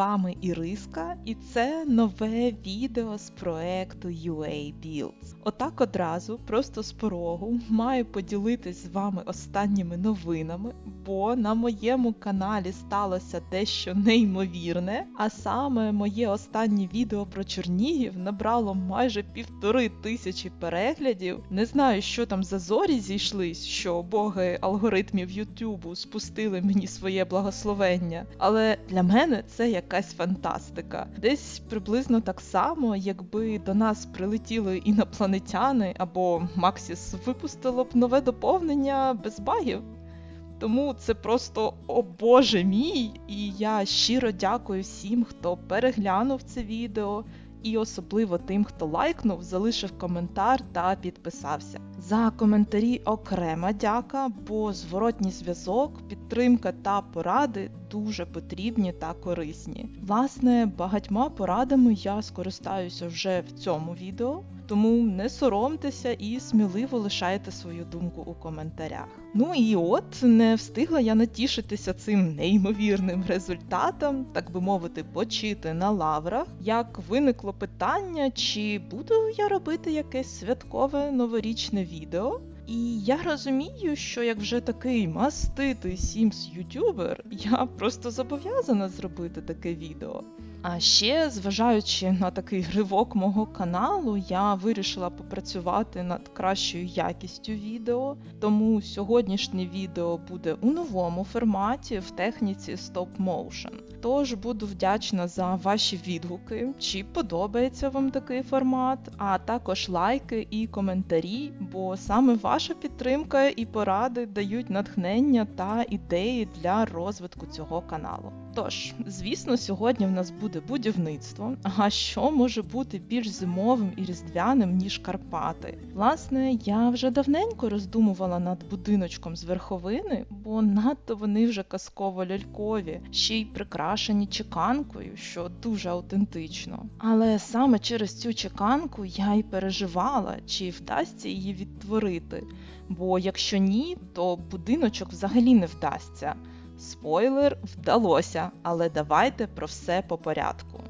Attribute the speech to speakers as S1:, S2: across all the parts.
S1: вами Іриска, і це нове відео з проекту UA Builds. Отак одразу, просто з порогу, маю поділитись з вами останніми новинами, бо на моєму каналі сталося дещо неймовірне. А саме моє останнє відео про Чернігів набрало майже півтори тисячі переглядів. Не знаю, що там за зорі зійшлись, що боги алгоритмів Ютубу спустили мені своє благословення. Але для мене це якась фантастика. Десь приблизно так само, якби до нас прилетіли інопланетяни або Максіс випустило б нове доповнення без багів. Тому це просто о боже мій! І я щиро дякую всім, хто переглянув це відео, і особливо тим, хто лайкнув, залишив коментар та підписався. За коментарі окрема дяка, бо зворотній зв'язок, підтримка та поради дуже потрібні та корисні. Власне, багатьма порадами я скористаюся вже в цьому відео. Тому не соромтеся і сміливо лишайте свою думку у коментарях. Ну і от не встигла я натішитися цим неймовірним результатом, так би мовити, почити на лаврах, як виникло питання, чи буду я робити якесь святкове новорічне відео. І я розумію, що як вже такий маститий Sims ютубер, я просто зобов'язана зробити таке відео. А ще, зважаючи на такий ривок мого каналу, я вирішила попрацювати над кращою якістю відео. Тому сьогоднішнє відео буде у новому форматі в техніці Stop Motion. Тож буду вдячна за ваші відгуки, чи подобається вам такий формат, а також лайки і коментарі, бо саме ваша підтримка і поради дають натхнення та ідеї для розвитку цього каналу. Тож, звісно, сьогодні в нас буде будівництво. А що може бути більш зимовим і різдвяним, ніж Карпати? Власне, я вже давненько роздумувала над будиночком з верховини, бо надто вони вже казково лялькові, ще й прикрашені чеканкою, що дуже автентично. Але саме через цю чеканку я й переживала, чи вдасться її відтворити. Бо якщо ні, то будиночок взагалі не вдасться. Спойлер вдалося, але давайте про все по порядку.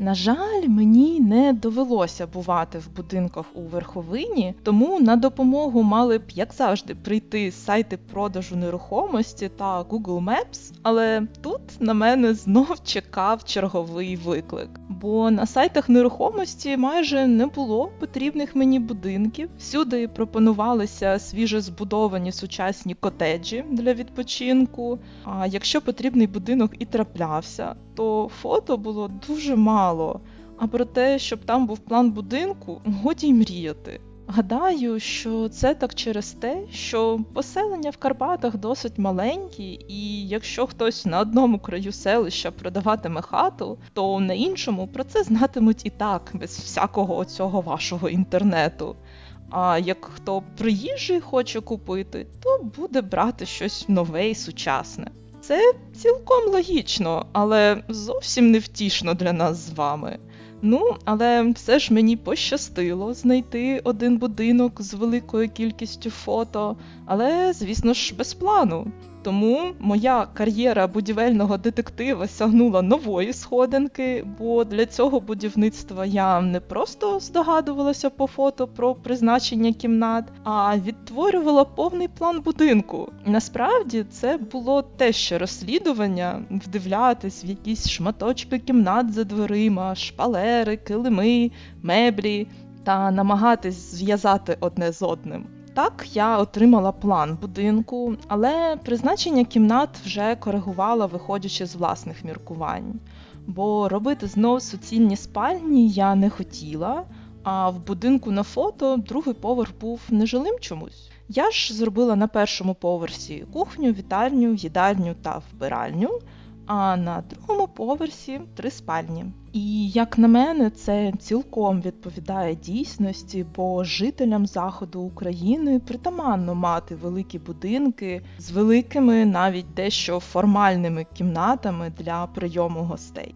S1: На жаль, мені не довелося бувати в будинках у верховині, тому на допомогу мали б, як завжди, прийти сайти продажу нерухомості та Google Maps, але тут на мене знов чекав черговий виклик. Бо на сайтах нерухомості майже не було потрібних мені будинків. Всюди пропонувалися свіже збудовані сучасні котеджі для відпочинку. А якщо потрібний будинок і траплявся, то фото було дуже мало. А про те, щоб там був план будинку, годі й мріяти. Гадаю, що це так через те, що поселення в Карпатах досить маленькі, і якщо хтось на одному краю селища продаватиме хату, то на іншому про це знатимуть і так, без всякого цього вашого інтернету. А як хто приїжджий хоче купити, то буде брати щось нове і сучасне. Це цілком логічно, але зовсім невтішно для нас з вами. Ну, але все ж мені пощастило знайти один будинок з великою кількістю фото, але, звісно ж, без плану. Тому моя кар'єра будівельного детектива сягнула нової сходинки, бо для цього будівництва я не просто здогадувалася по фото про призначення кімнат, а відтворювала повний план будинку. Насправді це було те ще розслідування, вдивлятись в якісь шматочки кімнат за дверима, шпалери, килими, меблі та намагатись зв'язати одне з одним. Так, я отримала план будинку, але призначення кімнат вже коригувала, виходячи з власних міркувань. Бо робити знов суцільні спальні я не хотіла, а в будинку на фото другий поверх був нежилим чомусь. Я ж зробила на першому поверсі кухню, вітальню, їдальню та вбиральню, а на другому поверсі три спальні. І як на мене, це цілком відповідає дійсності, бо жителям заходу України притаманно мати великі будинки з великими, навіть дещо формальними кімнатами для прийому гостей.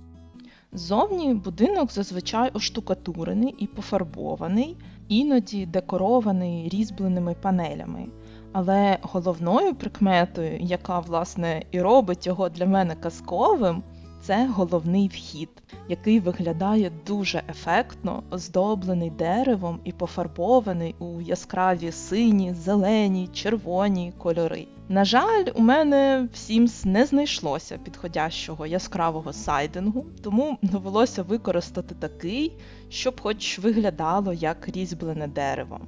S1: Зовні будинок зазвичай оштукатурений і пофарбований, іноді декорований різьбленими панелями. Але головною прикметою, яка власне і робить його для мене казковим, це головний вхід, який виглядає дуже ефектно, оздоблений деревом і пофарбований у яскраві сині, зелені, червоні кольори. На жаль, у мене в Sims не знайшлося підходящого яскравого сайдингу, тому довелося використати такий, щоб хоч виглядало як різьблене дерево.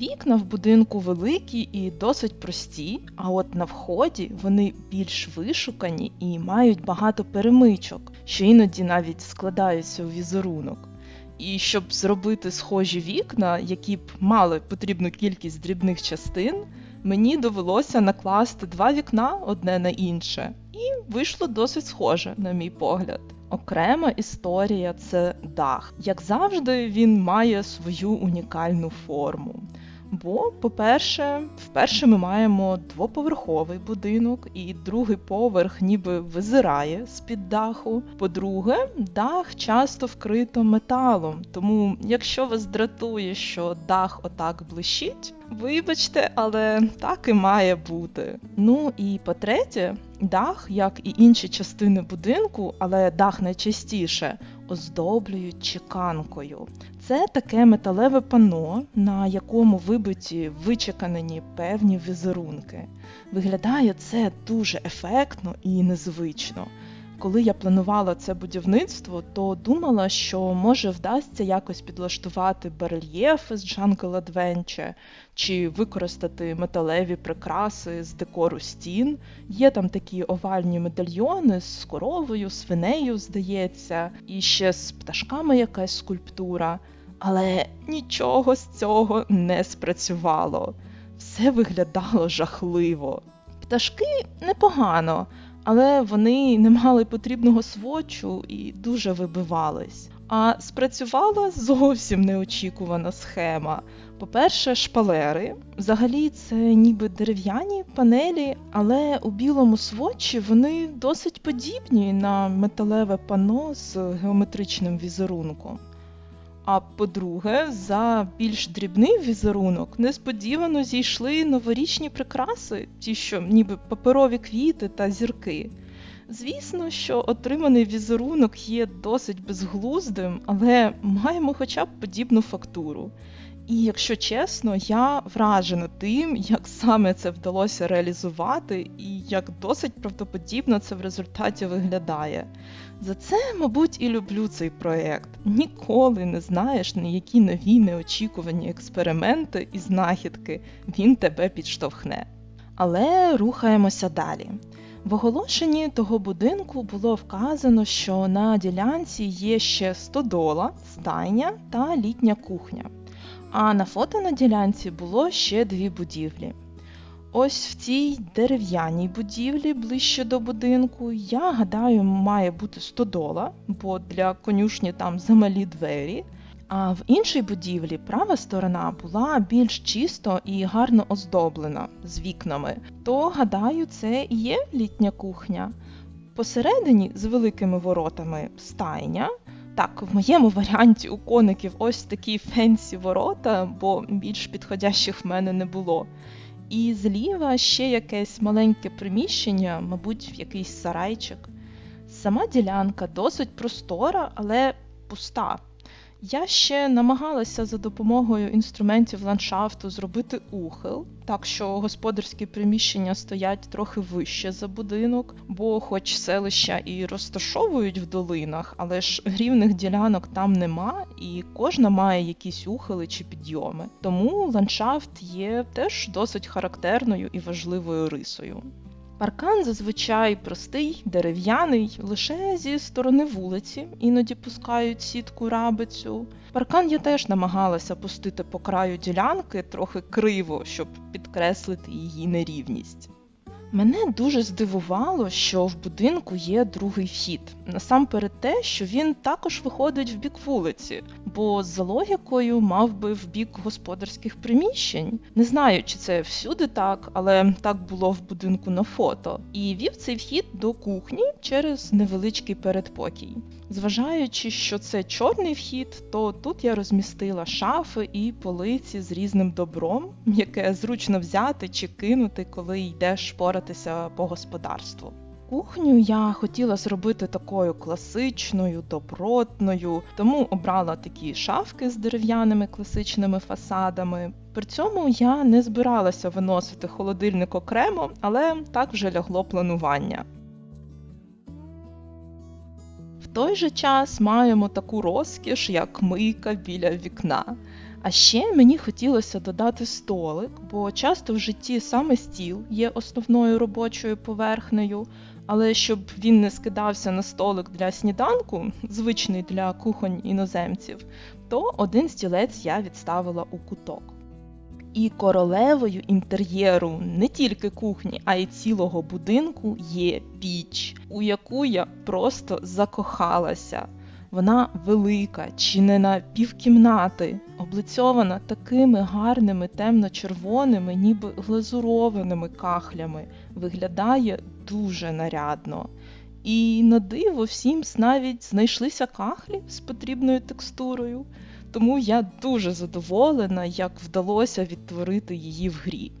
S1: Вікна в будинку великі і досить прості, а от на вході вони більш вишукані і мають багато перемичок, що іноді навіть складаються у візерунок. І щоб зробити схожі вікна, які б мали потрібну кількість дрібних частин, мені довелося накласти два вікна одне на інше, і вийшло досить схоже, на мій погляд. Окрема історія це дах. Як завжди, він має свою унікальну форму. Бо, по-перше, вперше ми маємо двоповерховий будинок, і другий поверх ніби визирає з-під даху. По-друге, дах часто вкрито металом, тому якщо вас дратує, що дах отак блищить, вибачте, але так і має бути. Ну і по-третє, дах, як і інші частини будинку, але дах найчастіше оздоблюють чеканкою. Це таке металеве пано, на якому вибиті вичеканені певні візерунки. Виглядає це дуже ефектно і незвично. Коли я планувала це будівництво, то думала, що може вдасться якось підлаштувати барельєфи з Jungle Adventure, чи використати металеві прикраси з декору стін. Є там такі овальні медальйони з коровою, свинею, здається, і ще з пташками якась скульптура. Але нічого з цього не спрацювало. Все виглядало жахливо. Пташки непогано, але вони не мали потрібного свочу і дуже вибивались. А спрацювала зовсім неочікувана схема. По-перше, шпалери. Взагалі, це ніби дерев'яні панелі, але у білому сводчі вони досить подібні на металеве пано з геометричним візерунком. А по-друге, за більш дрібний візерунок несподівано зійшли новорічні прикраси, ті, що ніби паперові квіти та зірки. Звісно, що отриманий візерунок є досить безглуздим, але маємо хоча б подібну фактуру. І якщо чесно, я вражена тим, як саме це вдалося реалізувати, і як досить правдоподібно це в результаті виглядає. За це, мабуть, і люблю цей проєкт. Ніколи не знаєш, на які нові неочікувані експерименти і знахідки він тебе підштовхне. Але рухаємося далі. В оголошенні того будинку було вказано, що на ділянці є ще стодола, стайня та літня кухня. А на фото на ділянці було ще дві будівлі. Ось в цій дерев'яній будівлі ближче до будинку, я гадаю, має бути стодола, бо для конюшні там замалі двері. А в іншій будівлі права сторона була більш чисто і гарно оздоблена з вікнами, то, гадаю, це і є літня кухня. Посередині з великими воротами стайня. Так, в моєму варіанті у коників ось такі фенсі ворота, бо більш підходящих в мене не було. І зліва ще якесь маленьке приміщення, мабуть, якийсь сарайчик. Сама ділянка досить простора, але пуста. Я ще намагалася за допомогою інструментів ландшафту зробити ухил, так що господарські приміщення стоять трохи вище за будинок, бо, хоч селища і розташовують в долинах, але ж рівних ділянок там нема, і кожна має якісь ухили чи підйоми. Тому ландшафт є теж досить характерною і важливою рисою. Паркан зазвичай простий, дерев'яний, лише зі сторони вулиці, іноді пускають сітку рабицю. Паркан я теж намагалася пустити по краю ділянки трохи криво, щоб підкреслити її нерівність. Мене дуже здивувало, що в будинку є другий вхід. Насамперед те, що він також виходить в бік вулиці, бо за логікою мав би в бік господарських приміщень. Не знаю, чи це всюди так, але так було в будинку на фото. І вів цей вхід до кухні через невеличкий передпокій. Зважаючи, що це чорний вхід, то тут я розмістила шафи і полиці з різним добром, яке зручно взяти чи кинути, коли йдеш поратися по господарству. Кухню я хотіла зробити такою класичною, добротною, тому обрала такі шафки з дерев'яними класичними фасадами. При цьому я не збиралася виносити холодильник окремо, але так вже лягло планування. В той же час маємо таку розкіш, як мийка біля вікна. А ще мені хотілося додати столик, бо часто в житті саме стіл є основною робочою поверхнею, але щоб він не скидався на столик для сніданку, звичний для кухонь іноземців, то один стілець я відставила у куток. І королевою інтер'єру не тільки кухні, а й цілого будинку є піч, у яку я просто закохалася. Вона велика, чи не на півкімнати, облицьована такими гарними темно-червоними, ніби глазурованими кахлями, виглядає дуже нарядно. І на диво всім навіть знайшлися кахлі з потрібною текстурою, тому я дуже задоволена, як вдалося відтворити її в грі.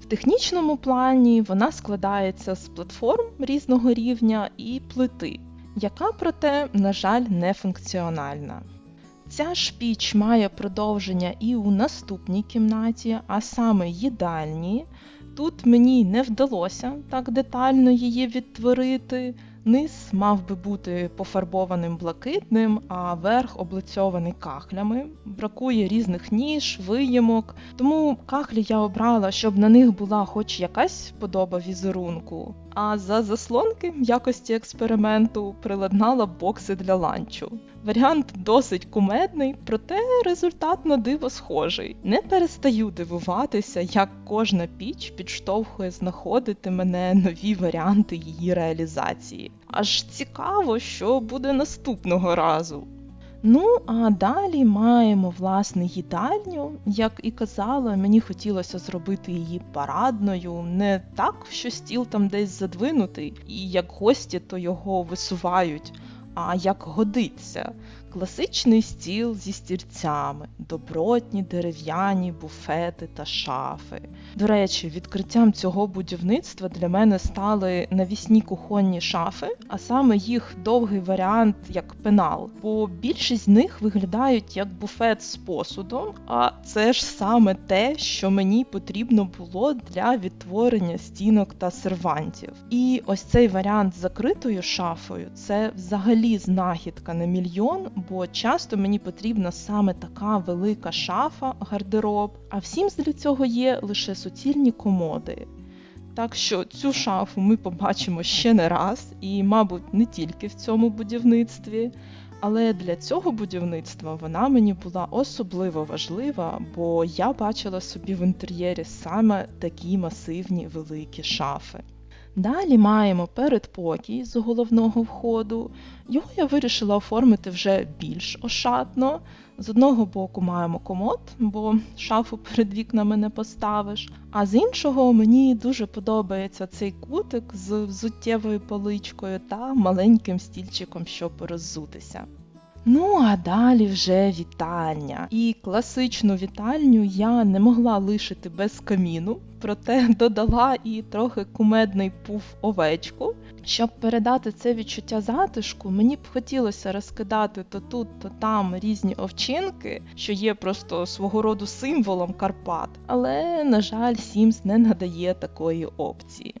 S1: В технічному плані вона складається з платформ різного рівня і плити яка, проте, на жаль, не функціональна. Ця ж піч має продовження і у наступній кімнаті, а саме їдальні. Тут мені не вдалося так детально її відтворити. Низ мав би бути пофарбованим блакитним, а верх облицьований кахлями. Бракує різних ніж, виємок. Тому кахлі я обрала, щоб на них була хоч якась подоба візерунку. А за заслонки в якості експерименту приладнала бокси для ланчу. Варіант досить кумедний, проте результат на диво схожий. Не перестаю дивуватися, як кожна піч підштовхує знаходити мене нові варіанти її реалізації. Аж цікаво, що буде наступного разу. Ну, а далі маємо власне їдальню. Як і казала, мені хотілося зробити її парадною, не так, що стіл там десь задвинутий, і як гості то його висувають, а як годиться. Класичний стіл зі стільцями, добротні дерев'яні буфети та шафи. До речі, відкриттям цього будівництва для мене стали навісні кухонні шафи, а саме їх довгий варіант як пенал. Бо більшість з них виглядають як буфет з посудом, а це ж саме те, що мені потрібно було для відтворення стінок та сервантів. І ось цей варіант з закритою шафою це взагалі знахідка на мільйон бо часто мені потрібна саме така велика шафа, гардероб, а всім для цього є лише суцільні комоди. Так що цю шафу ми побачимо ще не раз, і, мабуть, не тільки в цьому будівництві. Але для цього будівництва вона мені була особливо важлива, бо я бачила собі в інтер'єрі саме такі масивні великі шафи. Далі маємо передпокій з головного входу. Його я вирішила оформити вже більш ошатно. З одного боку маємо комод, бо шафу перед вікнами не поставиш. А з іншого мені дуже подобається цей кутик з взуттєвою поличкою та маленьким стільчиком, щоб роззутися. Ну, а далі вже вітальня. І класичну вітальню я не могла лишити без каміну, проте додала і трохи кумедний пуф овечку. Щоб передати це відчуття затишку, мені б хотілося розкидати то тут, то там різні овчинки, що є просто свого роду символом Карпат. Але, на жаль, Sims не надає такої опції.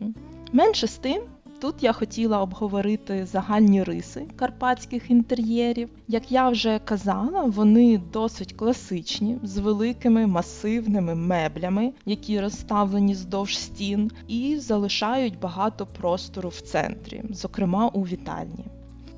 S1: Менше з тим, Тут я хотіла обговорити загальні риси карпатських інтер'єрів. Як я вже казала, вони досить класичні, з великими масивними меблями, які розставлені здовж стін, і залишають багато простору в центрі, зокрема у вітальні.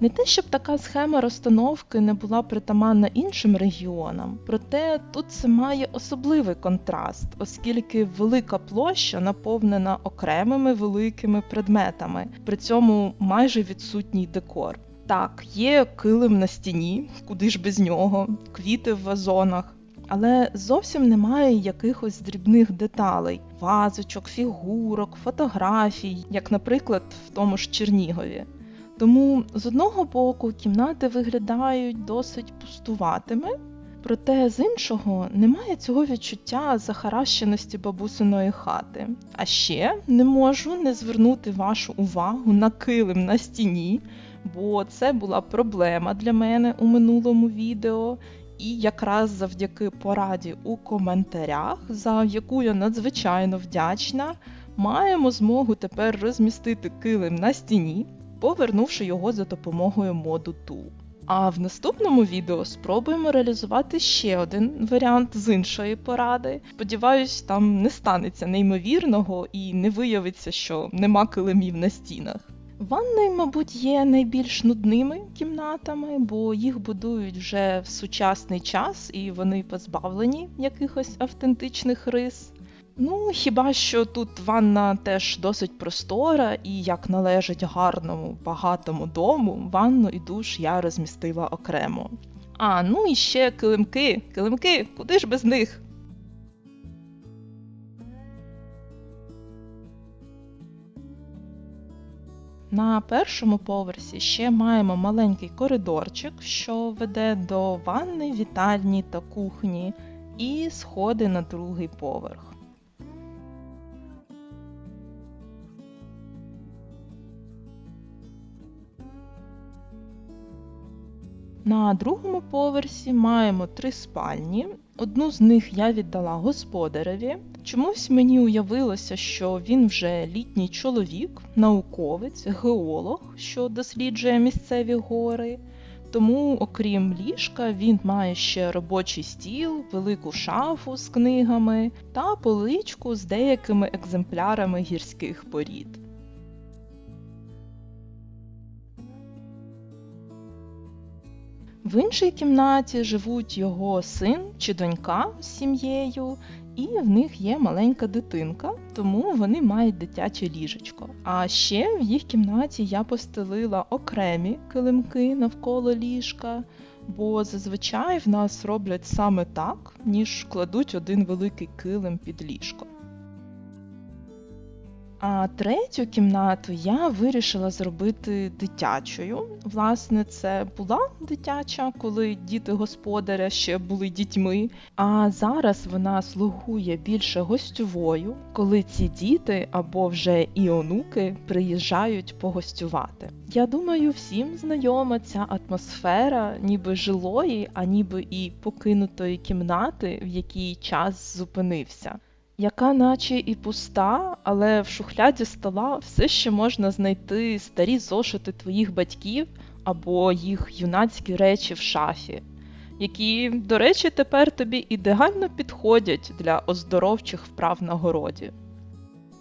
S1: Не те, щоб така схема розстановки не була притаманна іншим регіонам, проте тут це має особливий контраст, оскільки велика площа наповнена окремими великими предметами, при цьому майже відсутній декор. Так, є килим на стіні, куди ж без нього, квіти в вазонах. Але зовсім немає якихось дрібних деталей, вазочок, фігурок, фотографій, як, наприклад, в тому ж Чернігові. Тому з одного боку кімнати виглядають досить пустуватими, Проте з іншого немає цього відчуття захаращеності бабусиної хати. А ще не можу не звернути вашу увагу на килим на стіні, бо це була проблема для мене у минулому відео. І якраз завдяки пораді у коментарях, за яку я надзвичайно вдячна, маємо змогу тепер розмістити килим на стіні, повернувши його за допомогою моду Tool. А в наступному відео спробуємо реалізувати ще один варіант з іншої поради. Сподіваюсь, там не станеться неймовірного і не виявиться, що нема килимів на стінах. Ванни, мабуть, є найбільш нудними кімнатами, бо їх будують вже в сучасний час і вони позбавлені якихось автентичних рис. Ну, хіба що тут ванна теж досить простора, і як належить гарному багатому дому, ванну і душ я розмістила окремо. А, ну і ще килимки. Килимки, куди ж без них? На першому поверсі ще маємо маленький коридорчик, що веде до ванни, вітальні та кухні, і сходи на другий поверх. На другому поверсі маємо три спальні. Одну з них я віддала господареві. Чомусь мені уявилося, що він вже літній чоловік, науковець, геолог, що досліджує місцеві гори. Тому, окрім ліжка, він має ще робочий стіл, велику шафу з книгами та поличку з деякими екземплярами гірських порід. В іншій кімнаті живуть його син чи донька з сім'єю, і в них є маленька дитинка, тому вони мають дитяче ліжечко. А ще в їх кімнаті я постелила окремі килимки навколо ліжка, бо зазвичай в нас роблять саме так, ніж кладуть один великий килим під ліжко. А третю кімнату я вирішила зробити дитячою. Власне, це була дитяча, коли діти господаря ще були дітьми. А зараз вона слугує більше гостьовою, коли ці діти або вже і онуки приїжджають погостювати. Я думаю, всім знайома ця атмосфера, ніби жилої, а ніби і покинутої кімнати, в якій час зупинився яка наче і пуста, але в шухляді стола все ще можна знайти старі зошити твоїх батьків або їх юнацькі речі в шафі, які, до речі, тепер тобі ідеально підходять для оздоровчих вправ на городі.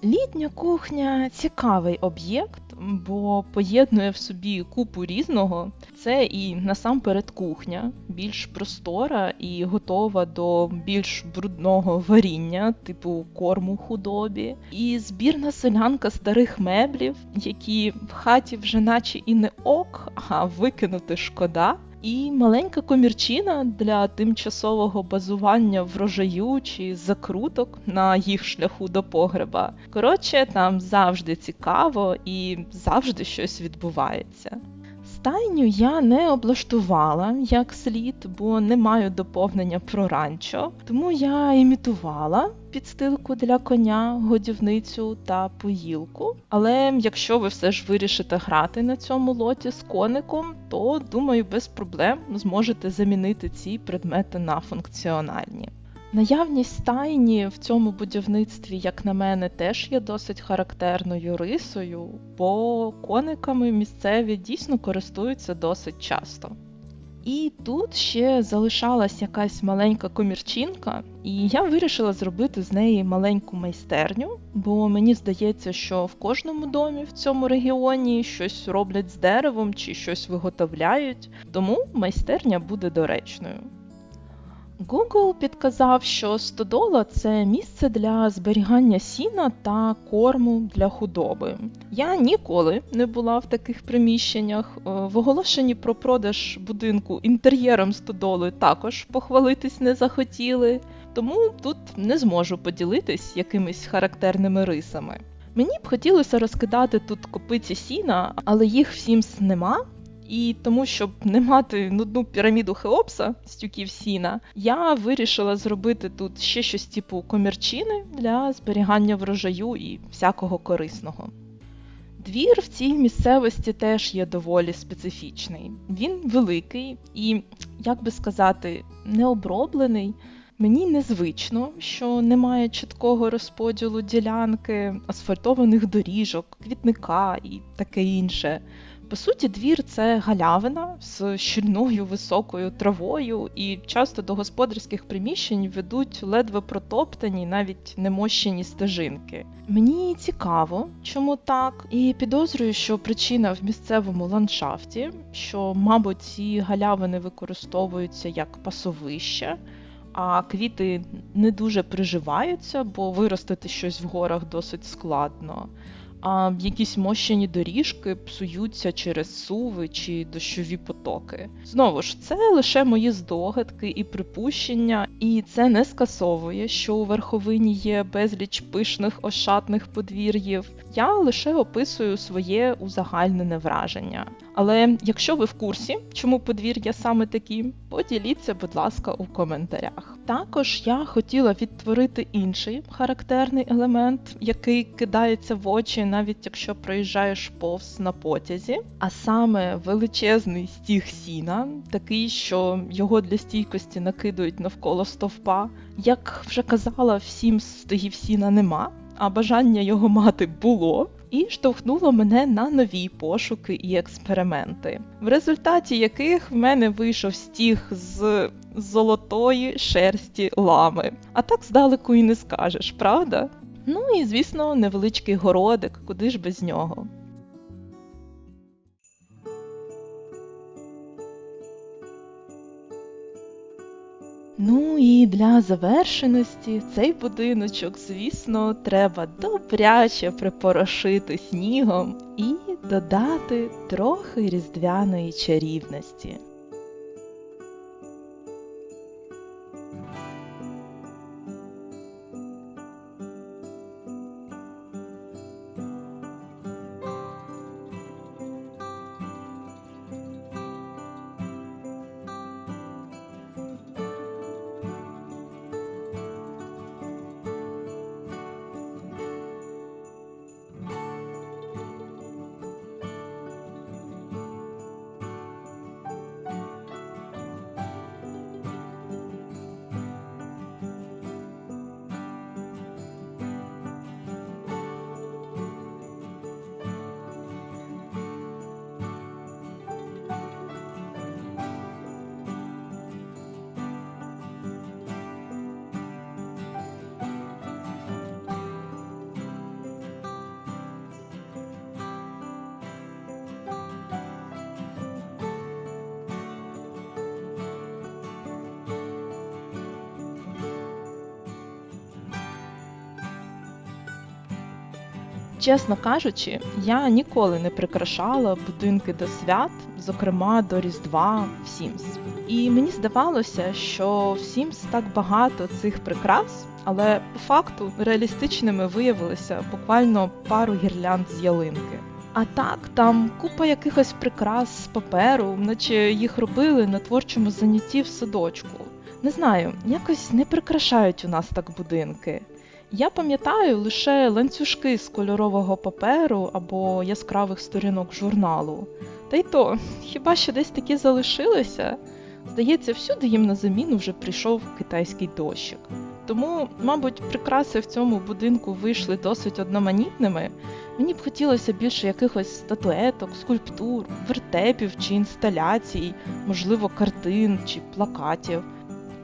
S1: Літня кухня цікавий об'єкт, бо поєднує в собі купу різного. Це і насамперед кухня, більш простора і готова до більш брудного варіння, типу корму худобі, і збірна селянка старих меблів, які в хаті вже наче і не ок, а викинути шкода. І маленька комірчина для тимчасового базування врожаю чи закруток на їх шляху до погреба. Коротше, там завжди цікаво і завжди щось відбувається. Стайню я не облаштувала як слід, бо не маю доповнення про ранчо, тому я імітувала підстилку для коня, годівницю та поїлку. Але якщо ви все ж вирішите грати на цьому лоті з коником, то думаю, без проблем зможете замінити ці предмети на функціональні. Наявність стайні в цьому будівництві, як на мене, теж є досить характерною рисою, бо кониками місцеві дійсно користуються досить часто. І тут ще залишалась якась маленька комірчинка, і я вирішила зробити з неї маленьку майстерню, бо мені здається, що в кожному домі в цьому регіоні щось роблять з деревом чи щось виготовляють, тому майстерня буде доречною. Google підказав, що стодола це місце для зберігання сіна та корму для худоби. Я ніколи не була в таких приміщеннях. Е, в оголошенні про продаж будинку інтер'єром стодоли також похвалитись не захотіли, тому тут не зможу поділитись якимись характерними рисами. Мені б хотілося розкидати тут копиці сіна, але їх всім нема. І тому, щоб не мати нудну піраміду Хеопса з тюків сіна, я вирішила зробити тут ще щось типу комірчини для зберігання врожаю і всякого корисного. Двір в цій місцевості теж є доволі специфічний. Він великий і, як би сказати, необроблений. Мені незвично, що немає чіткого розподілу ділянки, асфальтованих доріжок, квітника і таке інше. По суті, двір це галявина з щільною високою травою, і часто до господарських приміщень ведуть ледве протоптані, навіть немощені стежинки. Мені цікаво, чому так, і підозрюю, що причина в місцевому ландшафті, що, мабуть, ці галявини використовуються як пасовище. А квіти не дуже приживаються, бо виростити щось в горах досить складно а якісь мощені доріжки псуються через суви чи дощові потоки. Знову ж, це лише мої здогадки і припущення, і це не скасовує, що у верховині є безліч пишних ошатних подвір'їв. Я лише описую своє узагальнене враження. Але якщо ви в курсі, чому подвір'я саме такі, поділіться, будь ласка, у коментарях. Також я хотіла відтворити інший характерний елемент, який кидається в очі, навіть якщо проїжджаєш повз на потязі, а саме величезний стіг сіна, такий, що його для стійкості накидують навколо стовпа. Як вже казала, всім стогів сіна нема. А бажання його мати було, і штовхнуло мене на нові пошуки і експерименти, в результаті яких в мене вийшов стіг з золотої шерсті лами. А так здалеку і не скажеш, правда? Ну і звісно, невеличкий городик, куди ж без нього. Ну і для завершеності цей будиночок, звісно, треба добряче припорошити снігом і додати трохи різдвяної чарівності. Чесно кажучи, я ніколи не прикрашала будинки до свят, зокрема до Різдва в Sims. І мені здавалося, що в Sims так багато цих прикрас, але по факту реалістичними виявилися буквально пару гірлянд з ялинки. А так, там купа якихось прикрас з паперу, наче їх робили на творчому занятті в садочку. Не знаю, якось не прикрашають у нас так будинки. Я пам'ятаю лише ланцюжки з кольорового паперу або яскравих сторінок журналу. Та й то, хіба що десь такі залишилися? Здається, всюди їм на заміну вже прийшов китайський дощик. Тому, мабуть, прикраси в цьому будинку вийшли досить одноманітними. Мені б хотілося більше якихось статуеток, скульптур, вертепів чи інсталяцій, можливо, картин чи плакатів.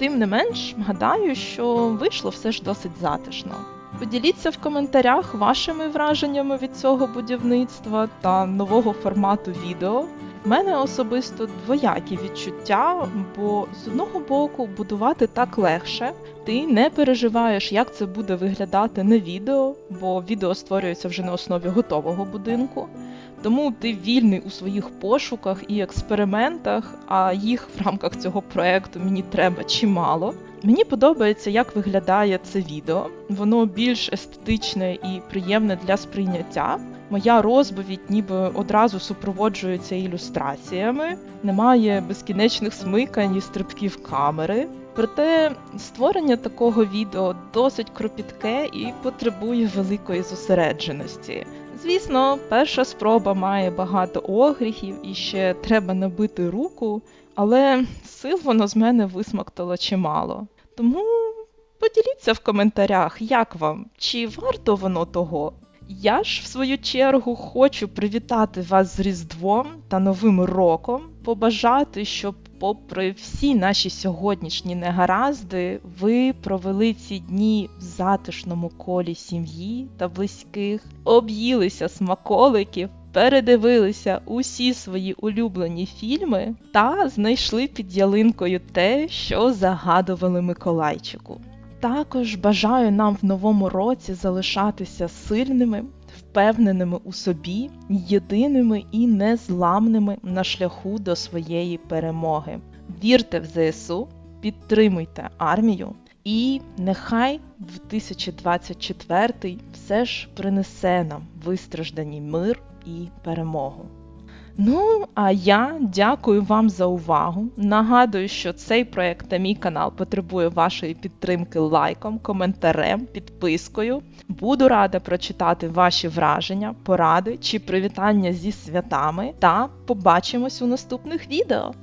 S1: Тим не менш, гадаю, що вийшло все ж досить затишно. Поділіться в коментарях вашими враженнями від цього будівництва та нового формату відео. В мене особисто двоякі відчуття, бо з одного боку будувати так легше, ти не переживаєш, як це буде виглядати на відео, бо відео створюється вже на основі готового будинку. Тому ти вільний у своїх пошуках і експериментах, а їх в рамках цього проекту мені треба чимало. Мені подобається, як виглядає це відео. Воно більш естетичне і приємне для сприйняття. Моя розповідь ніби одразу супроводжується ілюстраціями, немає безкінечних смикань і стрибків камери. Проте створення такого відео досить кропітке і потребує великої зосередженості. Звісно, перша спроба має багато огріхів і ще треба набити руку, але сил воно з мене висмоктало чимало. Тому поділіться в коментарях, як вам, чи варто воно того. Я ж, в свою чергу, хочу привітати вас з Різдвом та Новим роком, побажати, щоб, попри всі наші сьогоднішні негаразди, ви провели ці дні в затишному колі сім'ї та близьких, об'їлися смаколиків, передивилися усі свої улюблені фільми та знайшли під ялинкою те, що загадували Миколайчику. Також бажаю нам в новому році залишатися сильними, впевненими у собі, єдиними і незламними на шляху до своєї перемоги. Вірте в ЗСУ, підтримуйте армію, і нехай 2024 все ж принесе нам вистраждані мир і перемогу. Ну, а я дякую вам за увагу. Нагадую, що цей проект та мій канал потребує вашої підтримки лайком, коментарем, підпискою. Буду рада прочитати ваші враження, поради чи привітання зі святами. Та побачимось у наступних відео.